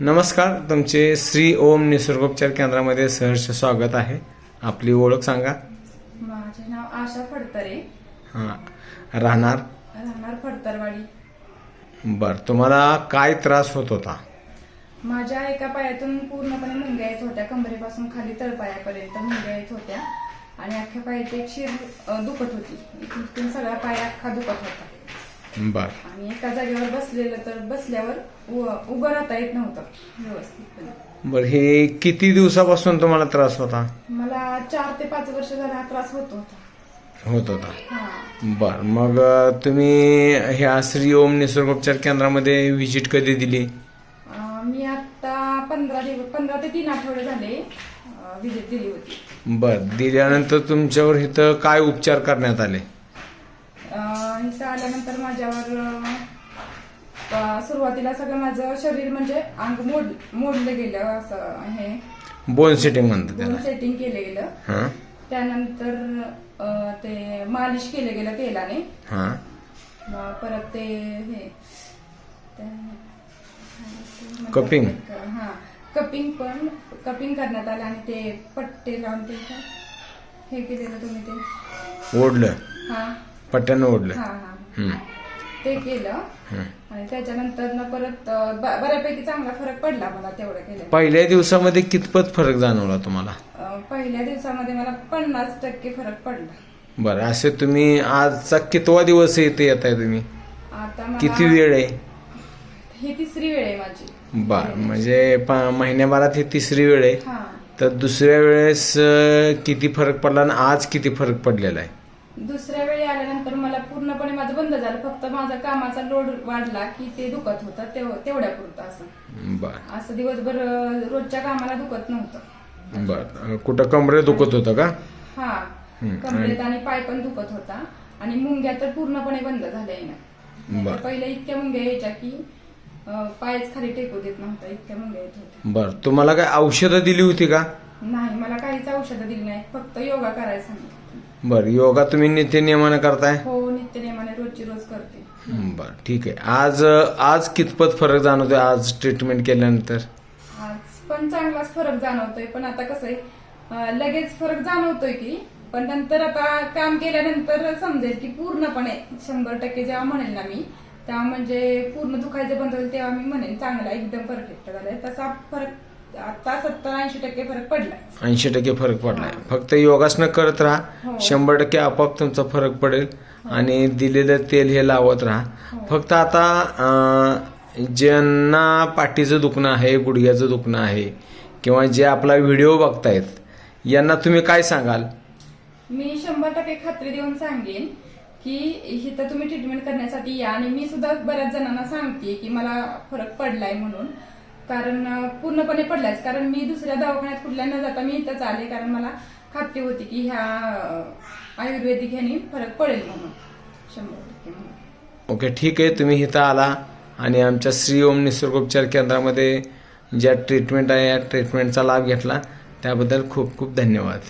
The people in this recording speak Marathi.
नमस्कार तुमचे श्री ओम निसर्गोपचार केंद्रामध्ये सहर्ष स्वागत आहे. आपली ओळख सांगा. माझे नाव आशा फडतरे. हां राहणार? राहणार फडतरवाडी. बर तुम्हाला काय त्रास होत होता? माझ्या एका पायातून पूर्णपणे मुंग्या येत होत्या. कमरेपासून खाली तळपायापर्यंत मुंग्या येत होत्या. आणि अख्ख्या पायाची एक शिर अ, दुखत होती. इथून सगळा पाय अख्खा दुखत होता. बर. आणि एका जागेवर बसलेलं तर बसल्यावर उ- उभं राहता येत नव्हतं व्यवस्थितपणे. बर हे किती दिवसापासून तुम्हाला त्रास होता? मला चार ते पाच वर्ष झाला हा त्रास होत होता. होत होता. हा. बर मग अ, तुम्ही ह्या श्री ओम निसर्गोपचार केंद्रामध्ये व्हिजिट कधी दिली? अ, मी आता पंधरा दिवस पंधरा ते तीन आठवडे झाले विजिट दिली होती. बर दिल्यानंतर तुमच्यावर इथं काय उपचार करण्यात आले? इथं आल्यानंतर माझ्यावर सुरुवातीला सगळं माझं शरीर म्हणजे अंग मोड मोडलं गेलं असं हे बोन सेटिंग म्हणतात त्याला. सेटिंग केलं गेलं. हां. त्यानंतर अं, ते मालिश केलं गेलं तेलाने. हां. मग परत ते हे ते- Cupping? हा. कपिंग पण कपिंग करण्यात आलं आणि ते पट्टे लावून ते काय हे केलेलं तुम्ही ते ओढलं. हा. पट्ट्यानं ओढलं. हा हा. हं, ते केलं. आणि त्याच्यानंतर ना परत अं, ब- बऱ्यापैकी चांगला फरक पडला मला तेवढं केलं पहिल्या दिवसामध्ये कितपत फरक जाणवला तुम्हाला? पहिल्या दिवसामध्ये मला पन्नास टक्के फरक पडला. बरं असे तुम्ही आजचा कितवा दिवस इथे येत आहे तुम्ही? आता मला किती वेळ आहे? ही तिसरी वेळ आहे माझी. बर म्हणजे प- महिन्याभरात ही तिसरी वेळ आहे. हा. तर दुसऱ्या वेळेस अं, किती फरक पडला आणि आज किती फरक पडलेला आहे? दुसऱ्या वेळी आल्यानंतर मला पूर्णपणे माझं बंद झालं. फक्त माझा कामाचा लोड वाढला की ते दुखत होतं. तेव- तेवढ्या पुरतं असं. बर. असं दिवसभर रोजच्या कामाला दुखत नव्हतं. बर. कुठं कमरे दुखत होतं का? हा. कमरेत आणि पाय पण दुखत होता. आणि मुंग्या तर पूर्णपणे बंद झाल्या येणं बर. नाहीतर पहिले इतक्या मुंग्या यायच्या की पायच खाली टेकू देत नव्हता. इतक्या मुंग्या येत होत्या. बर. तुम्हाला काय औषधं दिली होती का? नाही मला काहीच औषधं दिली नाहीत. फक्त योगा करायला सांगितलं बर. योगा तुम्ही नित्य नियमानं करताय? हो. रोजची रोज करते. बर ठीक आहे. आज आज कितपत फरक जाणवतोय? आज ट्रीटमेंट केल्यानंतर? आज पण चांगलाच फरक जाणवतोय पण आता कसं आहे अं, लगेच फरक जाणवतोय की पण नंतर आता काम केल्यानंतर समजेल की पूर्णपणे शंभर टक्के जेव्हा म्हणेल ना मी तेव्हा म्हणजे पूर्ण दुखायचं बंद होईल तेव्हा मी म्हणेन चांगला एकदम परफेक्ट झालाय. तसा फरक आता सत्तर ऐंशी टक्के फरक पडला ऐंशी टक्के फरक पडलाय. फक्त योगासनं करत राहा. हो. शंभर टक्के आपोआप तुमचा फरक पडेल. आणि दिलेलं तेल हे लावत राहा. हो. फक्त आता ज्यांना पाठीचं दुखणं आहे गुडघ्याचं दुखणं आहे किंवा जे आपला व्हिडिओ बघतायत यांना तुम्ही काय सांगाल? मी शंभर टक्के खात्री देऊन सांगेन की इथं तुम्ही ट्रीटमेंट करण्यासाठी या. आणि मी सुद्धा बऱ्याच जणांना सांगते की मला फरक पडलाय म्हणून. कारण पूर्णपणे पडलायच. कारण मी दुसऱ्या दवाखान्यात कुठल्या न जाता मी इथंच आले. कारण मला खात्री होती की ह्या आयुर्वेदिक ह्यानी फरक पडेल म्हणून. शंभर टक्के म्हणून. ओके ठीक आहे. तुम्ही इथं आला आणि आमच्या श्री ओम निसर्गोपचार केंद्रामध्ये ज्या ट्रीटमेंट आहे या ट्रीटमेंटचा लाभ घेतला त्याबद्दल खूप खूप धन्यवाद.